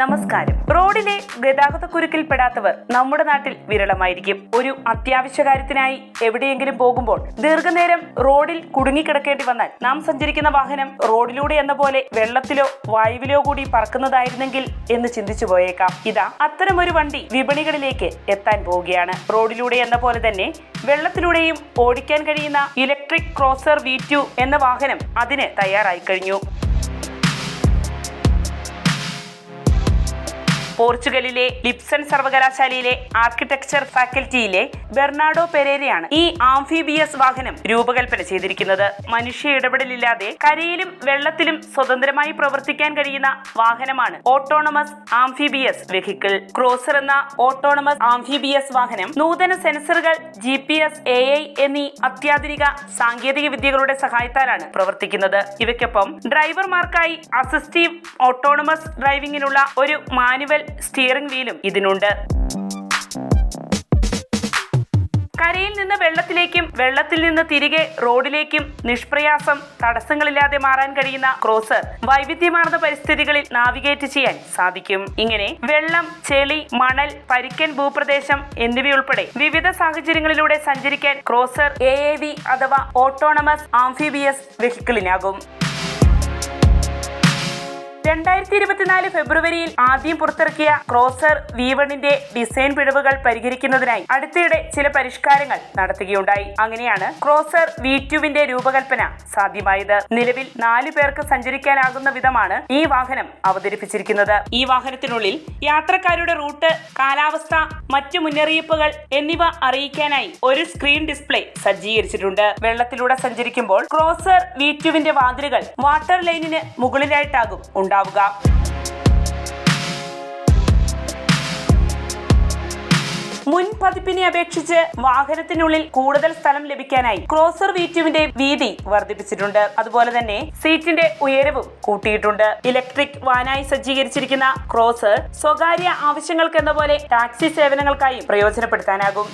നമസ്കാരം. റോഡിലെ ഗതാഗതക്കുരുക്കിൽപ്പെടാത്തവർ നമ്മുടെ നാട്ടിൽ വിരളമായിരിക്കും. ഒരു അത്യാവശ്യ കാര്യത്തിനായി എവിടെയെങ്കിലും പോകുമ്പോൾ ദീർഘനേരം റോഡിൽ കുടുങ്ങിക്കിടക്കേണ്ടി വന്നാൽ നാം സഞ്ചരിക്കുന്ന വാഹനം റോഡിലൂടെ എന്ന പോലെ വെള്ളത്തിലോ വായുവിലോ കൂടി പറക്കുന്നതായിരുന്നെങ്കിൽ എന്ന് ചിന്തിച്ചു പോയേക്കാം. ഇതാ അത്തരമൊരു വണ്ടി വിപണികളിലേക്ക് എത്താൻ പോവുകയാണ്. റോഡിലൂടെ എന്ന പോലെ തന്നെ വെള്ളത്തിലൂടെയും ഓടിക്കാൻ കഴിയുന്ന ഇലക്ട്രിക് ക്രോസർ വി എന്ന വാഹനം അതിന് തയ്യാറായി കഴിഞ്ഞു. പോർച്ചുഗലിലെ ലിപ്സൺ സർവകലാശാലയിലെ ആർക്കിടെക്ചർ ഫാക്കൽറ്റിയിലെ ബെർണാഡോ പെരേരയാണ് ഈ ആംഫിബിയസ് വാഹനം രൂപകൽപ്പന ചെയ്തിരിക്കുന്നത്. മനുഷ്യ ഇടപെടലില്ലാതെ കരയിലും വെള്ളത്തിലും സ്വതന്ത്രമായി പ്രവർത്തിക്കാൻ കഴിയുന്ന വാഹനമാണ് ഓട്ടോണമസ് ആംഫിബിയസ് വെഹിക്കിൾ ക്രോസർ എന്ന ഓട്ടോണമസ് ആംഫിബിയസ് വാഹനം നൂതന സെൻസറുകൾ G P S A I എന്നീ അത്യാധുനിക സാങ്കേതിക വിദ്യകളുടെ സഹായത്താലാണ് പ്രവർത്തിക്കുന്നത്. ഇവയ്ക്കൊപ്പം ഡ്രൈവർമാർക്കായി അസിസ്റ്റീവ് ഓട്ടോണമസ് ഡ്രൈവിംഗിനുള്ള ഒരു മാനുവൽ സ്റ്റിയറിംഗ് വീലും ഇതിനുണ്ട്. കരയിൽ നിന്ന് വെള്ളത്തിലേക്കും വെള്ളത്തിൽ നിന്ന് തിരികെ റോഡിലേക്കും നിഷ്പ്രയാസം തടസ്സങ്ങളില്ലാതെ മാറാൻ കഴിയുന്ന ക്രോസർ വൈവിധ്യമാർന്ന പരിസ്ഥിതികളിൽ നാവിഗേറ്റ് ചെയ്യാൻ സാധിക്കും. ഇങ്ങനെ വെള്ളം ചെളി മണൽ പരിക്കൻ ഭൂപ്രദേശം എന്നിവയുൾപ്പെടെ വിവിധ സാഹചര്യങ്ങളിലൂടെ സഞ്ചരിക്കാൻ ക്രോസർ എ അഥവാ ഓട്ടോണമസ് ആംഫിബിയസ് വെഹിക്കിളിനാകും രണ്ടായിരത്തി ഇരുപത്തിനാല് ഫെബ്രുവരിയിൽ ആദ്യം പുറത്തിറക്കിയ ക്രോസർ വി ഡിസൈൻ പിഴവുകൾ പരിഹരിക്കുന്നതിനായി അടുത്തിടെ ചില പരിഷ്കാരങ്ങൾ നടത്തുകയുണ്ടായി. അങ്ങനെയാണ് ക്രോസർ വി ടുവിന്റെ രൂപകൽപ്പന സാധ്യമായത്. നിലവിൽ നാലു പേർക്ക് സഞ്ചരിക്കാനാകുന്ന വിധമാണ് ഈ വാഹനം അവതരിപ്പിച്ചിരിക്കുന്നത്. ഈ വാഹനത്തിനുള്ളിൽ യാത്രക്കാരുടെ റൂട്ട് കാലാവസ്ഥ മറ്റു മുന്നറിയിപ്പുകൾ എന്നിവ അറിയിക്കാനായി ഒരു സ്ക്രീൻ ഡിസ്പ്ലേ സജ്ജീകരിച്ചിട്ടുണ്ട്. വെള്ളത്തിലൂടെ സഞ്ചരിക്കുമ്പോൾ ക്രോസർ വി ടുവിന്റെ വാതിലുകൾ വാട്ടർ ലൈനിന് മുകളിലായിട്ടാകും ഉണ്ടാവുക. മുൻ പതിപ്പിനെ അപേക്ഷിച്ച് വാഹനത്തിനുള്ളിൽ കൂടുതൽ സ്ഥലം ലഭിക്കാനായി ക്രോസർ വീറ്റുവിന്റെ വീതി വർദ്ധിപ്പിച്ചിട്ടുണ്ട്. അതുപോലെ തന്നെ സീറ്റിന്റെ ഉയരവും കൂട്ടിയിട്ടുണ്ട്. ഇലക്ട്രിക് വാനായി സജ്ജീകരിച്ചിരിക്കുന്ന ക്രോസർ സ്വകാര്യ ആവശ്യങ്ങൾക്കെന്ന പോലെ ടാക്സി സേവനങ്ങൾക്കായി പ്രയോജനപ്പെടുത്താനാകും.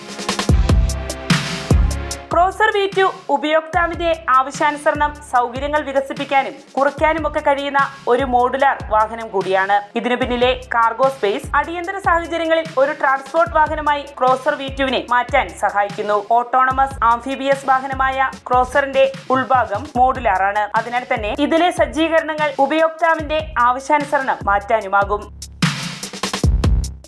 ക്രോസർ വി ടു ഉപയോക്താവിന്റെ ആവശ്യാനുസരണം സൗകര്യങ്ങൾ വികസിപ്പിക്കാനും കുറയ്ക്കാനും ഒക്കെ കഴിയുന്ന ഒരു മോഡുലാർ വാഹനം കൂടിയാണ്. ഇതിനു പിന്നിലെ കാർഗോ സ്പേസ് അടിയന്തര സാഹചര്യങ്ങളിൽ ഒരു ട്രാൻസ്പോർട്ട് വാഹനമായി ക്രോസർ വി ടുവിനെ മാറ്റാൻ സഹായിക്കുന്നു. ഓട്ടോണമസ് ആംഫിബിയസ് വാഹനമായ ക്രോസറിന്റെ ഉൾഭാഗം മോഡുലാറാണ് അതിനാൽ തന്നെ ഇതിലെ സജ്ജീകരണങ്ങൾ ഉപയോക്താവിന്റെ ആവശ്യാനുസരണം മാറ്റാനുമാകും.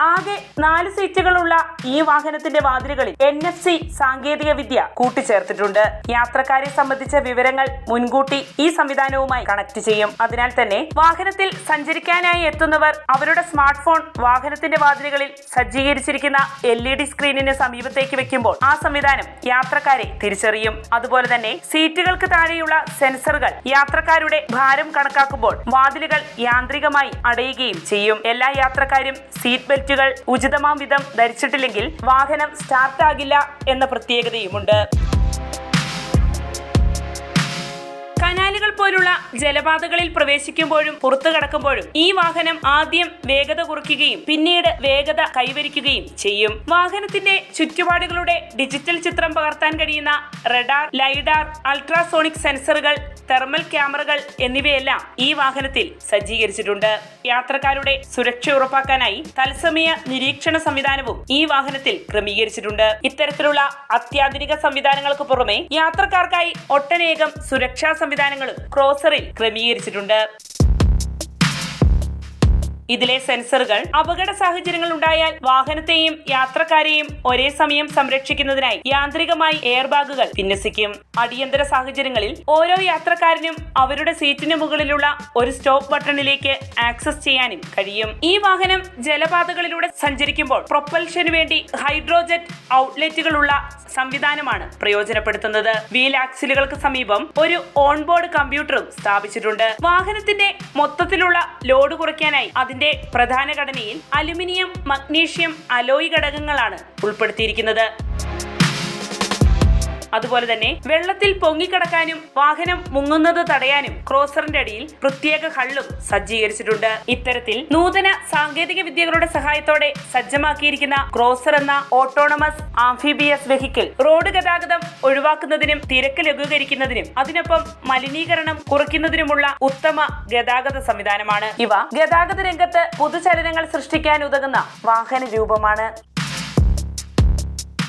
ആകെ നാല് സീറ്റുകളുള്ള ഈ വാഹനത്തിന്റെ വാതിലുകളിൽ എൻ എഫ് സി സാങ്കേതിക വിദ്യ കൂട്ടിച്ചേർത്തിട്ടുണ്ട്. യാത്രക്കാരെ സംബന്ധിച്ച വിവരങ്ങൾ മുൻകൂട്ടി ഈ സംവിധാനവുമായി കണക്ട് ചെയ്യും. അതിനാൽ തന്നെ വാഹനത്തിൽ സഞ്ചരിക്കാനായി എത്തുന്നവർ അവരുടെ സ്മാർട്ട് ഫോൺ വാഹനത്തിന്റെ വാതിലുകളിൽ സജ്ജീകരിച്ചിരിക്കുന്ന എൽ ഇ ഡി സ്ക്രീനിന് സമീപത്തേക്ക് വെക്കുമ്പോൾ ആ സംവിധാനം യാത്രക്കാരെ തിരിച്ചറിയും. അതുപോലെ തന്നെ സീറ്റുകൾക്ക് താഴെയുള്ള സെൻസറുകൾ യാത്രക്കാരുടെ ഭാരം കണക്കാക്കുമ്പോൾ വാതിലുകൾ യാന്ത്രികമായി അടയുകയും ചെയ്യും. എല്ലാ യാത്രക്കാരും സീറ്റ് ബെൽറ്റുകൾ ഉചിതമാം വിധം ധരിച്ചിട്ടില്ലെങ്കിൽ വാഹനം സ്റ്റാർട്ട് ആകില്ല എന്ന പ്രത്യേകതയുമുണ്ട്. പോലുള്ള ജലപാതകളിൽ പ്രവേശിക്കുമ്പോഴും പുറത്തു കടക്കുമ്പോഴും ഈ വാഹനം ആദ്യം വേഗത കുറയ്ക്കുകയും പിന്നീട് വേഗത കൈവരിക്കുകയും ചെയ്യും. വാഹനത്തിന്റെ ചുറ്റുപാടുകളുടെ ഡിജിറ്റൽ ചിത്രം പകർത്താൻ കഴിയുന്ന റഡാർ ലൈഡാർ അൾട്രാസോണിക് സെൻസറുകൾ തെർമൽ ക്യാമറകൾ എന്നിവയെല്ലാം ഈ വാഹനത്തിൽ സജ്ജീകരിച്ചിട്ടുണ്ട്. യാത്രക്കാരുടെ സുരക്ഷ ഉറപ്പാക്കാനായി തത്സമയ നിരീക്ഷണ സംവിധാനവും ഈ വാഹനത്തിൽ ക്രമീകരിച്ചിട്ടുണ്ട്. ഇത്തരത്തിലുള്ള അത്യാധുനിക സംവിധാനങ്ങൾക്ക് പുറമെ യാത്രക്കാർക്കായി ഒട്ടനേകം സുരക്ഷാ സംവിധാനങ്ങളും ക്രോസറിൽ ക്രമീകരിച്ചിട്ടുണ്ട്. ഇതിലെ സെൻസറുകൾ അപകട സാഹചര്യങ്ങൾ ഉണ്ടായാൽ വാഹനത്തെയും യാത്രക്കാരെയും ഒരേ സമയം സംരക്ഷിക്കുന്നതിനായി യാന്ത്രികമായി എയർ ബാഗുകൾ വിന്യസിക്കും. അടിയന്തര സാഹചര്യങ്ങളിൽ ഓരോ യാത്രക്കാരനും അവരുടെ സീറ്റിന് മുകളിലുള്ള ഒരു സ്റ്റോപ്പ് ബട്ടണിലേക്ക് ആക്സസ് ചെയ്യാനും കഴിയും. ഈ വാഹനം ജലപാതകളിലൂടെ സഞ്ചരിക്കുമ്പോൾ പ്രൊപ്പൽഷന് വേണ്ടി ഹൈഡ്രോജെറ്റ് ഔട്ട്ലെറ്റുകളുള്ള സംവിധാനമാണ് പ്രയോജനപ്പെടുത്തുന്നത്. വീൽ ആക്സിലുകൾക്ക് സമീപം ഒരു ഓൺബോർഡ് കമ്പ്യൂട്ടറും സ്ഥാപിച്ചിട്ടുണ്ട്. വാഹനത്തിന്റെ മൊത്തത്തിലുള്ള ലോഡ് കുറയ്ക്കാനായി അതിന്റെ പ്രധാന ഘടനയിൽ അലുമിനിയം മഗ്നീഷ്യം അലോയ് ഘടകങ്ങളാണ് ഉൾപ്പെടുത്തിയിരിക്കുന്നത്. അതുപോലെ തന്നെ വെള്ളത്തിൽ പൊങ്ങിക്കിടക്കാനും വാഹനം മുങ്ങുന്നത് തടയാനും ക്രോസറിന്റെ അടിയിൽ പ്രത്യേക ഹള്ളും സജ്ജീകരിച്ചിട്ടുണ്ട്. ഇത്തരത്തിൽ നൂതന സാങ്കേതിക വിദ്യകളുടെ സഹായത്തോടെ സജ്ജമാക്കിയിരിക്കുന്ന ക്രോസർ എന്ന ഓട്ടോണമസ് ആംഫിബിയസ് വെഹിക്കിൾ റോഡ് ഗതാഗതം ഒഴിവാക്കുന്നതിനും തിരക്ക് ലഘൂകരിക്കുന്നതിനും അതിനൊപ്പം മലിനീകരണം കുറയ്ക്കുന്നതിനുമുള്ള ഉത്തമ ഗതാഗത സംവിധാനമാണ്. ഇവ ഗതാഗത രംഗത്ത് പുതുചലനങ്ങൾ സൃഷ്ടിക്കാൻ ഉതകുന്ന വാഹന രൂപമാണ്